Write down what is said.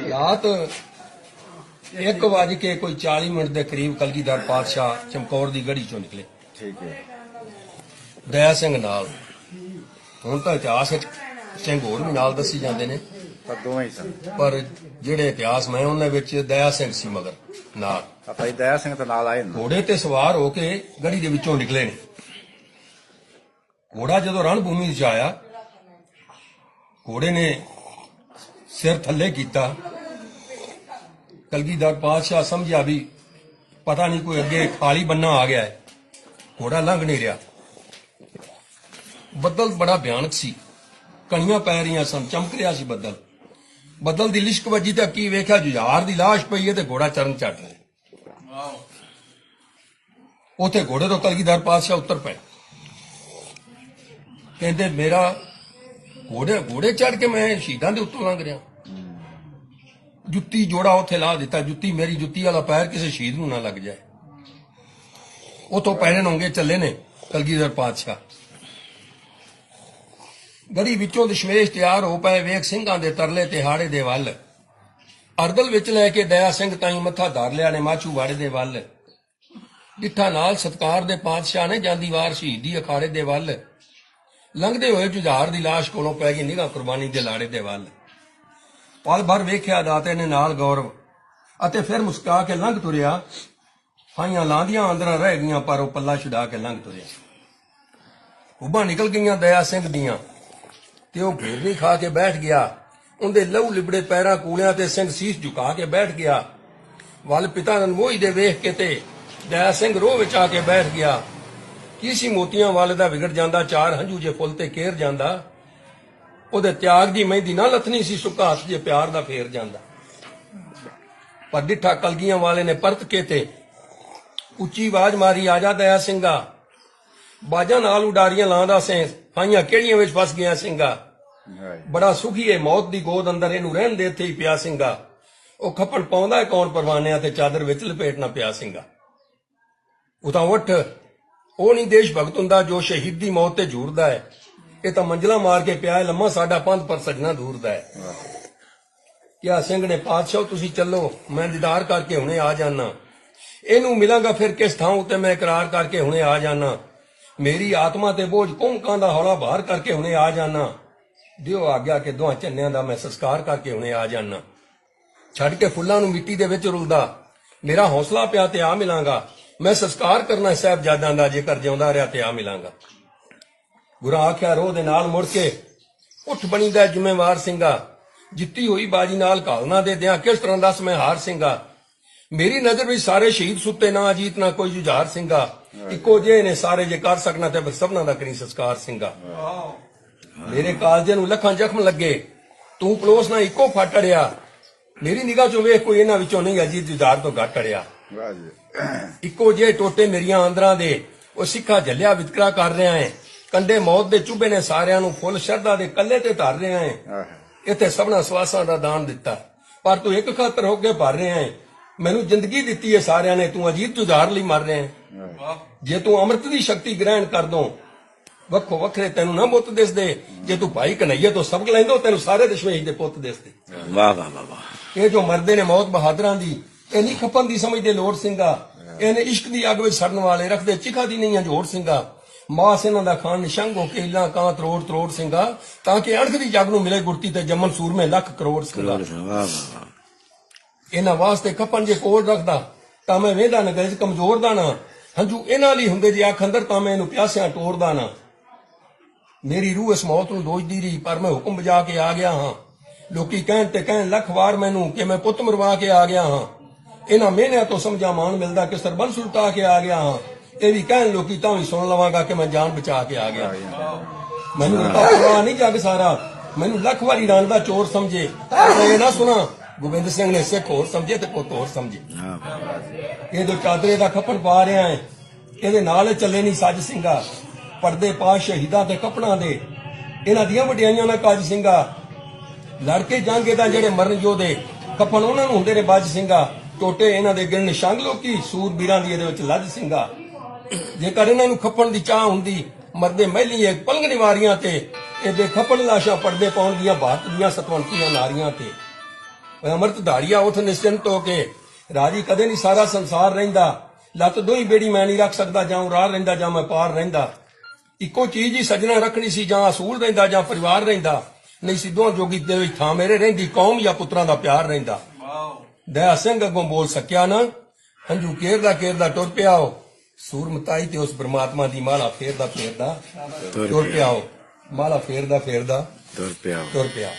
ਰਾਤ 1 ਵਜ ਕੇ ਕੋਈ 40 ਮਿੰਟ ਦੇ ਕਰੀਬ ਕਲਗੀਧਰ ਪਾਤਸ਼ਾਹ ਚਮਕੌਰ ਦੀ ਗੜੀ ਚੋਂ ਨਿਕਲੇ। ਠੀਕ ਹੈ। ਦਇਆ ਸਿੰਘ ਨਾਲ। ਹੁਣ ਤਾਂ ਇਤਿਹਾਸ ਵਿੱਚ ਸਿੰਘ ਹੋਰ ਵੀ ਨਾਲ ਦੱਸੀ ਜਾਂਦੇ ਨੇ। ਪਰ ਦੋਵੇਂ ਹੀ ਸਨ। ਪਰ ਜਿਹੜੇ ਇਤਿਹਾਸ ਮੈਂ ਉਹਨਾਂ ਵਿੱਚ ਦਇਆ ਸਿੰਘ ਸੀ ਮਗਰ ਨਾਲ। ਆਪਾਂ ਦਇਆ ਸਿੰਘ ਤੇ ਨਾਲ ਆਏ ਨੇ। ਘੋੜੇ ਤੇ ਸਵਾਰ ਹੋ ਕੇ ਗੜੀ ਦੇ ਵਿੱਚੋਂ ਨਿਕਲੇ ਨੇ। ਘੋੜਾ ਜਦੋਂ ਰਣ ਭੂਮੀ ਵਿੱਚ ਆਇਆ ਘੋੜੇ ਨੇ ਸਿਰ ਥੱਲੇ ਕੀਤਾ। ਕਲਗੀਧਰ ਪਾਤਸ਼ਾਹ ਸਮਝਿਆ ਵੀ ਪਤਾ ਨਹੀਂ ਕੋਈ ਅੱਗੇ ਖਾਲੀ ਬੰਨਾ ਆ ਗਿਆ ਹੈ। ਘੋੜਾ ਲੰਘ ਨਹੀਂ ਰਿਹਾ। ਬੱਦਲ ਬੜਾ ਭਿਆਨਕ ਸੀ। ਕਣੀਆਂ ਪੈ ਰਹੀਆਂ ਸਨ, ਚਮਕ ਰਿਹਾ ਸੀ ਬੱਦਲ। ਬੱਦਲ ਦੀ ਲਿਸ਼ਕ ਵੱਜੀ ਤਾਂ ਕੀ ਵੇਖਿਆ? ਜੁਝਾਰ ਦੀ ਲਾਸ਼ ਪਈ ਹੈ ਤੇ ਘੋੜਾ ਚਰਨ ਚੜ ਰਿਹਾ ਉਥੇ ਘੋੜੇ ਤੋਂ ਕਲਗੀਧਰ ਪਾਤਸ਼ਾਹ ਉੱਤਰ ਪਏ। ਕਹਿੰਦੇ, ਮੇਰਾ ਘੋੜੇ ਘੋੜੇ ਚੜ ਕੇ ਮੈਂ ਸ਼ਹੀਦਾਂ ਦੇ ਉੱਤੋਂ ਲੰਘ ਰਿਹਾ ਜੁੱਤੀ ਜੋੜਾ ਉੱਥੇ ਲਾ ਦਿੱਤਾ, ਜੁੱਤੀ ਮੇਰੀ ਜੁੱਤੀ ਵਾਲਾ ਪੈਰ ਕਿਸੇ ਸ਼ਹੀਦ ਨੂੰ ਨਾ ਲੱਗ ਜਾਏ। ਉਤੋਂ ਪੈਰੇ ਨੰਗੇ ਚੱਲੇ ਨੇ ਕਲਗੀਧਰ ਪਾਤਸ਼ਾਹ। ਗੜੀ ਵਿੱਚੋਂ ਦਸ਼ਮੇਸ਼ ਤਿਆਰ ਹੋ ਪਏ, ਵੇਖ ਸਿੰਘਾਂ ਦੇ ਤਰਲੇ ਤੇ ਹਾੜੇ ਦੇ ਵੱਲ। ਅਰਦਲ ਵਿੱਚ ਲੈ ਕੇ ਦਇਆ ਸਿੰਘ ਤਾਈ ਮੱਥਾ ਧਰ ਲਿਆ ਨੇ ਮਾਛੂ ਵਾੜੇ ਦੇ ਵੱਲ। ਡਿੱਠਾ ਨਾਲ ਸਤਕਾਰ ਦੇ ਪਾਤਸ਼ਾਹ ਨੇ ਜਾਂਦੀ ਵਾਰ ਸ਼ਹੀਦੀ ਅਖਾੜੇ ਦੇ ਵੱਲ। ਲੰਘਦੇ ਹੋਏ ਜੁਝਾਰ ਦੀ ਲਾਸ਼ ਕੋਲੋਂ ਪੈ ਗਈ ਨਿਗਾਹ ਕੁਰਬਾਨੀ ਦੇ ਲਾੜੇ ਦੇ ਵੱਲ। ਪਲ ਭਰ ਵੇਖਿਆ ਦਾਤੇ ਨੇ ਨਾਲ ਗੌਰਵ। ਅਤੇ ਫਿਰ ਮੁਸਕਾ ਕੇ ਲੰਘ ਤੁਰਿਆ। ਹਾਈਆਂ ਲਾਂਦੀਆਂ ਅੰਦਰਾਂ ਰਹਿ ਗਈਆਂ, ਪਰ ਉਹ ਪੱਲਾ ਛੁਡਾ ਕੇ ਲੰਘ ਤੁਰਿਆ। ਉਬਾਂ ਨਿਕਲ ਗਈਆਂ ਦਇਆ ਸਿੰਘ ਦੀਆਂ। ਤੇ ਉਹ ਘੇਰਨੀ ਖਾ ਕੇ ਬੈਠ ਗਿਆ। ਉਹਦੇ ਲਹੂ ਲਿਬੜੇ ਪੈਰਾਂ ਕੂਲਿਆਂ ਤੇ ਸਿੰਘ ਸੀਸ ਝੁਕਾ ਕੇ ਬੈਠ ਗਿਆ। ਵੱਲ ਪਿਤਾ ਨਨਮੋਈ ਦੇ ਵੇਖ ਕੇ ਤੇ ਦਇਆ ਸਿੰਘ ਰੋਹ ਵਿੱਚ ਆ ਕੇ ਬੈਠ ਗਿਆ। ਕੀ ਸੀ ਮੋਤੀਆਂ ਵਾਲੇ ਦਾ ਵਿਗੜ ਜਾਂਦਾ, ਚਾਰ ਹੰਝੂ ਜੇ ਫੁੱਲ ਤੇ ਕੇਰ ਜਾਂਦਾ। ਉਹਦੇ ਤਿਆਗ ਦੀ ਮਹਿੰਦੀ ਨਾ ਲੱਥਣੀ ਸੀ ਸੁੱਕਾ ਹੱਥ ਜੇ ਪਿਆਰ ਦਾ ਫੇਰ ਜਾਂਦਾ। ਪਰ ਡਿੱਠਾ ਕਲਗੀਆਂ ਵਾਲੇ ਨੇ ਪਰਤ ਕੇ ਤੇ ਉੱਚੀ ਆਵਾਜ਼ ਮਾਰੀ ਆ ਜਾ ਦਇਆ ਸਿੰਘਾ ਬਾਜਾਂ ਨਾਲ ਉਡਾਰੀਆਂ ਲਾਉਂਦਾ ਸੈਂ ਹਾਈਆਂ ਕਿਹੜੀਆਂ ਵਿੱਚ ਫਸ ਗਿਆ ਸਿੰਘਾ। ਬੜਾ ਸੁਖੀ ਏ ਮੌਤ ਦੀ ਗੋਦ ਅੰਦਰ ਇਹਨੂੰ ਰਹਿਣ ਦੇ ਇੱਥੇ ਹੀ ਪਿਆ ਸਿੰਘਾ। ਉਹ ਖੱਪੜ ਪਾਉਂਦਾ ਹੈ ਕੌਣ ਪਰਵਾਨਿਆਂ ਤੇ ਚਾਦਰ ਵਿੱਚ ਲਪੇਟਣਾ ਪਿਆ ਸਿੰਘਾ। ਉਹ ਤਾਂ ਉੱਠ ਉਹ ਨਹੀਂ ਦੇਸ਼ ਭਗਤ ਹੁੰਦਾ ਜੋ ਸ਼ਹੀਦ ਦੀ ਮੌਤ ਤੇ ਝੂਰਦਾ ਹੈ ਇਹ ਤਾਂ ਮੰਜ਼ਲਾ ਮਾਰ ਕੇ ਪਿਆ ਹੈ, ਲੰਮਾ ਸਾਡਾ ਪੰਥ ਪਰ ਸਜਣਾ ਦੂਰਦਾ ਹੈ। ਕਿਆ ਸਿੰਘ ਨੇ, ਪਾਤਸ਼ਾਹ, ਤੁਸੀਂ ਚੱਲੋ, ਮੈਂ ਦੀਦਾਰ ਕਰਕੇ ਹੁਣੇ ਆ ਜਾਣਾ ਇਹਨੂੰ ਮਿਲਾਂਗਾ ਫਿਰ ਕਿਸ ਥਾਂ ਉਤੇ ਮੈਂ ਇਕਰਾਰ ਕਰਕੇ ਹੁਣੇ ਆ ਜਾਣਾ ਮੇਰੀ ਆਤਮਾ ਤੇ ਬੋਝ ਕੁੰਕਾਂ ਦਾ ਹੌਲਾ ਬਾਹਰ ਕਰਕੇ ਹੁਣੇ ਆ ਜਾਣਾ ਦਿਓ ਆਗਿਆ ਕਿ ਦੋਹਾਂ ਚੰਨਿਆਂ ਦਾ ਮੈਂ ਸੰਸਕਾਰ ਕਰਕੇ ਹੁਣੇ ਆ ਜਾਣਾ ਛੱਡ ਕੇ ਫੁੱਲਾਂ ਨੂੰ ਮਿੱਟੀ ਦੇ ਵਿੱਚ ਰੁਲਦਾ। ਮੇਰਾ ਹੌਸਲਾ ਪਿਆ ਤੇ ਆ ਮਿਲਾਂਗਾ। ਮੈਂ ਸੰਸਕਾਰ ਕਰਨਾ ਸਾਹਿਬਜ਼ਾਦਿਆਂ ਦਾ, ਜੇਕਰ ਜਿਉਂਦਾ ਰਿਹਾ ਤੇ ਆ ਮਿਲਾਂਗਾ। ਗੁਰਾਂ ਆਖਿਆ ਰੋਹ ਦੇ ਨਾਲ ਮੁੜ ਕੇ ਉੱਠ ਬਣੀਦਾ ਜ਼ਿੰਮੇਵਾਰ ਸਿੰਘਾ। ਜਿੱਤੀ ਹੋਈ ਬਾਜੀ ਨਾਲ ਘਾਲਣਾ ਦੇ ਦਿਆਂ ਕਿਸ ਤਰ੍ਹਾਂ ਦੱਸ ਮੈਂ ਹਾਰ ਸਿੰਘਾ। ਮੇਰੀ ਨਜ਼ਰ ਵਿੱਚ ਸਾਰੇ ਸ਼ਹੀਦ ਸੁੱਤੇ ਨਾ ਅਜੀਤ ਨਾ ਕੋਈ ਜੁਝਾਰ ਸਿੰਘਾ। ਇੱਕੋ ਜਿਹੇ ਨੇ ਸਾਰੇ ਜੇ ਕਰ ਸਕਣਾ ਤੇ ਸਭਨਾਂ ਦਾ ਕਰੀ ਸੰਸਕਾਰ ਸਿੰਘਾ। ਮੇਰੇ ਕਾਲਜੇ ਨੂੰ ਲੱਖਾਂ ਜ਼ਖਮ ਲੱਗੇ। ਤੂੰ ਪਲੋਸ ਨਾ ਇੱਕੋ ਫਟ ਅੜਿਆ। ਮੇਰੀ ਨਿਗਾਹ ਚੋਂ ਵੇਖ ਕੋਈ ਇਹਨਾਂ ਵਿੱਚੋਂ ਨਹੀਂ ਅਜੀਤ ਜੁਝਾਰ ਤੋਂ ਘੱਟ ਅੜਿਆ। ਇੱਕੋ ਜਿਹੇ ਟੋਟੇ ਮੇਰੀਆਂ ਅੰਦਰਾਂ ਦੇ ਉਹ ਸਿੱਖਾ ਝੱਲਿਆ ਵਿਤਕਰਾ ਕਰ ਰਿਹਾ ਹੈ। ਕੰਡੇ ਮੌਤ ਦੇ ਚੁੱਭੇ ਨੇ ਸਾਰਿਆਂ ਨੂੰ ਫੁੱਲ ਸ਼ਰਧਾ ਦੇ ਕੱਲੇ ਤੇ ਧਰ ਰਿਹਾ ਹੈ ਇੱਥੇ ਸਭਨਾ ਸਵਾਸਾਂ ਦਾ ਦਾਨ ਦਿੱਤਾ। ਪਰ ਤੂੰ ਇੱਕ ਖਾਤਰ ਹੋ ਕੇ ਭਰ ਰਿਹਾ ਹੈ ਮੈਨੂੰ ਜ਼ਿੰਦਗੀ ਦਿੱਤੀ ਹੈ ਸਾਰਿਆਂ ਨੇ ਤੂੰ ਅਜੀਤ ਜੁਝਾਰ ਲਈ ਮਰ ਰਿਹਾ ਹੈ ਜੇ ਤੂੰ ਅੰਮ੍ਰਿਤ ਦੀ ਸ਼ਕਤੀ ਗ੍ਰਹਿਣ ਕਰ ਦੋ ਵੱਖੋ ਵੱਖਰੇ ਤੈਨੂੰ ਨਾ ਬੁੱਤ ਦਿਸਦੇ ਜੇ ਤੂੰ ਭਾਈ ਕਨਈਏ ਤੋਂ ਸਬਕ ਲੈਂਦੋ ਤੈਨੂੰ ਸਾਰੇ ਦਸ਼ਮੇਸ਼ ਦੇ ਪੁੱਤ ਦਿਸਦੇ ਵਾਹ ਵਾਹ ਵਾਹ ਵਾਹ। ਇਹ ਜੋ ਮਰਦੇ ਨੇ ਮੌਤ ਬਹਾਦਰਾਂ ਦੀ ਇਹ ਨਹੀਂ ਖਪਨ ਦੀ ਸਮਝਦੇ ਲੋੜ ਸਿੰਘਾ। ਇਹਨੇ ਇਸ਼ਕ ਦੀ ਅੱਗ ਵਿੱਚ ਸੜਨ ਵਾਲੇ ਰੱਖਦੇ ਚਿਖਾ ਦੀ ਨਹੀਂ ਹੰਝੋੜ ਸਿੰਘਾ। ਮਾਸ ਇਹਨਾਂ ਦਾ ਖਾਨ ਨਿਸ਼ੰਗ ਹੋ ਕੇ ਇਲਾ ਕਾਂ ਤਰੋੜ ਤਰੋੜ ਸਿੰਘਾ ਤਾਂ ਕਿ ਅਣਖ ਦੀ ਜਗ ਨੂੰ ਮਿਲੇ ਗੁਰਤੀ ਤੇ ਜੰਮਨ ਸੂਰਮੇ ਲੱਖ ਕਰੋੜ ਸਿੰਘਾ। ਇਹਨਾਂ ਵਾਸਤੇ ਖਪਨ ਜੇ ਕੋਲ ਰੱਖਦਾ ਤਾਂ ਮੈਂ ਵੇਂਦਾ ਨਗਰ ਕਮਜ਼ੋਰ ਦਾ ਨਾ। ਹੰਝੂ ਇਹਨਾਂ ਲਈ ਹੁੰਦੇ ਜੇ ਅੱਖ ਅੰਦਰ ਤਾਂ ਮੈਂ ਇਹਨੂੰ ਪਿਆਸਿਆਂ ਟੋਰਦਾ ਨਾ। ਮੇਰੀ ਰੂਹ ਇਸ ਮੌਤ ਨੂੰ ਦੋਜਦੀ ਰਹੀ ਪਰ ਮੈਂ ਹੁਕਮ ਵਜਾ ਕੇ ਆ ਗਿਆ ਹਾਂ। ਲੋਕੀ ਕਹਿਣ ਤੇ ਕਹਿਣ ਲੱਖ ਵਾਰ ਮੈਨੂੰ ਕਿ ਮੈਂ ਪੁੱਤ ਮਰਵਾ ਕੇ ਆ ਗਿਆ ਹਾਂ। ਇਹਨਾਂ ਮਿਹਨਿਆਂ ਤੋਂ ਸਮਝਾ ਮਾਣ ਮਿਲਦਾ ਕਿ ਸਰਬੰਸ ਉਲਟਾ ਕੇ ਆ ਗਿਆ ਹਾਂ। ਇਹ ਵੀ ਕਹਿਣ ਲੋਕੀ ਤਾਂ ਵੀ ਸੁਣ ਲਵਾਂਗਾ ਕਿ ਮੈਂ ਜਾਨ ਬਚਾ ਕੇ ਆ ਗਿਆ। ਮੈਨੂੰ ਤਾਂ ਪਰਵਾਹ ਨਹੀਂ ਜੱਗ ਸਾਰਾ। ਮੈਨੂੰ ਲੱਖ ਵਾਰੀ ਰੰਗ ਦਾ ਚੋਰ ਸਮਝੇ। ਇਹ ਨਾ ਸੁਣਾ ਗੋਬਿੰਦ ਸਿੰਘ ਨੇ ਸਿੱਖ ਹੋਰ ਸਮਝੇ ਤੇ ਪੁੱਤ ਹੋਰ ਸਮਝੇ। ਇਹ ਜੋ ਚਾਦਰੇ ਦਾ ਖੱਪਣ ਪਾ ਰਿਹਾ ਹੈ ਇਹਦੇ ਨਾਲ ਚੱਲੇ ਨਹੀਂ ਸੱਜ ਸਿੰਘਾ। ਪਰਦੇ ਪਾ ਸ਼ਹੀਦਾਂ ਤੇ ਕਪੜਾਂ ਦੇ। ਇਹਨਾਂ ਦੀਆਂ ਵਡਿਆਈਆਂ ਨਾਲ ਕਾਜ ਸਿੰਘਾ। ਲੜ ਕੇ ਜੰਗ ਜਿਹੜੇ ਮਰਨ ਯੋਧੇ ਕਫਨ ਉਹਨਾਂ ਨੂੰ ਹੁੰਦੇ ਨੇ ਬਾਜ ਸਿੰਘਾ। ਟੋਟੇ ਇਹਨਾਂ ਦੇ ਗਿਣ ਨਿਸ਼ੰਗ ਲੋਕੀ ਸੂਰਬੀਰਾਂ ਦੀ ਇਹਦੇ ਵਿੱਚ ਲੱਜ ਸਿੰਘਾ। ਜੇਕਰ ਇਹਨਾਂ ਨੂੰ ਖੱਪਣ ਦੀ ਚਾਹ ਹੁੰਦੀ ਮਰਦੇ ਮਹਿਲੀ ਇੱਕ ਪਲੰਗ ਨਿਵਾਰੀਆਂ ਤੇ ਇਹਦੇ ਖੱਪਣ ਲਾਸ਼ਾਂ ਪਰਦੇ ਪਾਉਣ ਦੀਆਂ ਭਾਰਤ ਦੀਆਂ ਸਤਵੰਤੀਆਂ ਨਾਰੀਆਂ ਤੇ। ਅੰਮ੍ਰਿਤ ਧਾਰੀਆ ਉਠ ਨਿਸ਼ਚਿੰਤ ਹੋ ਕੇ। ਰਾਜੀ ਕਦੇ ਨਹੀਂ ਸਾਰਾ ਸੰਸਾਰ ਰਹਿੰਦਾ। ਲੱਤ ਦੋਈ ਬੇੜੀ ਮੈਂ ਨਹੀਂ ਰੱਖ ਸਕਦਾ ਜਾਂ ਉਰਾਰ ਰਹਿੰਦਾ ਜਾਂ ਮੈਂ ਪਾਰ ਰਹਿੰਦਾ। ਇੱਕੋ ਚੀਜ਼ ਹੀ ਸਜਣਾ ਰੱਖਣੀ ਸੀ ਜਾਂ ਅਸੂਲ ਰਹਿੰਦਾ ਜਾਂ ਪਰਿਵਾਰ ਰਹਿੰਦਾ। ਨਹੀਂ ਸੀ ਦੋਹਾਂ ਜੋਗੀ ਦੇ ਵਿੱਚ ਥਾਂ ਮੇਰੇ ਰਹਿੰਦੀ ਕੌਮ ਜਾਂ ਪੁੱਤਰਾਂ ਦਾ ਪਿਆਰ ਰਹਿੰਦਾ। ਦਇਆ ਸਿੰਘ ਅੱਗੋਂ ਬੋਲ ਸਕਿਆ ਨਾ ਹੰਝੂ ਕੇਰਦਾ ਕੇਰਦਾ ਟੁਰ ਪਿਆ ਉਹ ਸੂਰਮਤਾਈ ਤੇ ਉਸ ਪ੍ਰਮਾਤਮਾ ਦੀ ਮਾਲਾ ਫੇਰਦਾ ਫੇਰਦਾ। ਤੁਰ ਟੁਰ ਪਿਆ। ਉਹ ਮਾਲਾ ਫੇਰਦਾ ਫੇਰਦਾ। ਤੁਰ ਪਿਆ ਟੁਰ ਪਿਆ